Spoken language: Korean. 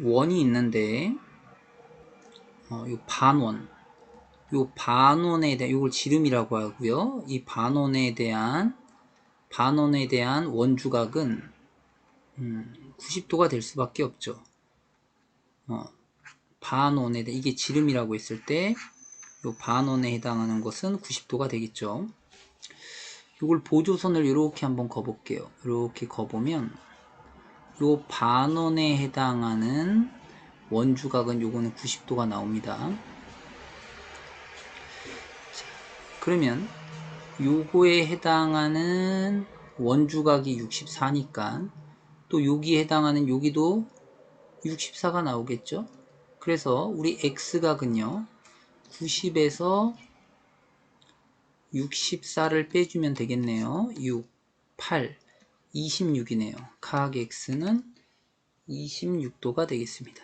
원이 있는데 어, 요 반원 요 반원에 대한 요걸 지름이라고 하고요. 이 반원에 대한 반원에 대한 원주각은 음, 90도가 될 수밖에 없죠. 어, 반원에 대한 이게 지름이라고 했을 때요 반원에 해당하는 것은 90도가 되겠죠. 이걸 보조선을 이렇게 한번 거볼게요. 이렇게 거보면 요 반원에 해당하는 원주각은 요거는 90도가 나옵니다. 자, 그러면 요거에 해당하는 원주각이 64니까 또 여기에 해당하는 여기도 64가 나오겠죠? 그래서 우리 x각은요 90에서 64를 빼주면 되겠네요 6, 8, 26이네요. 각 x는 26도가 되겠습니다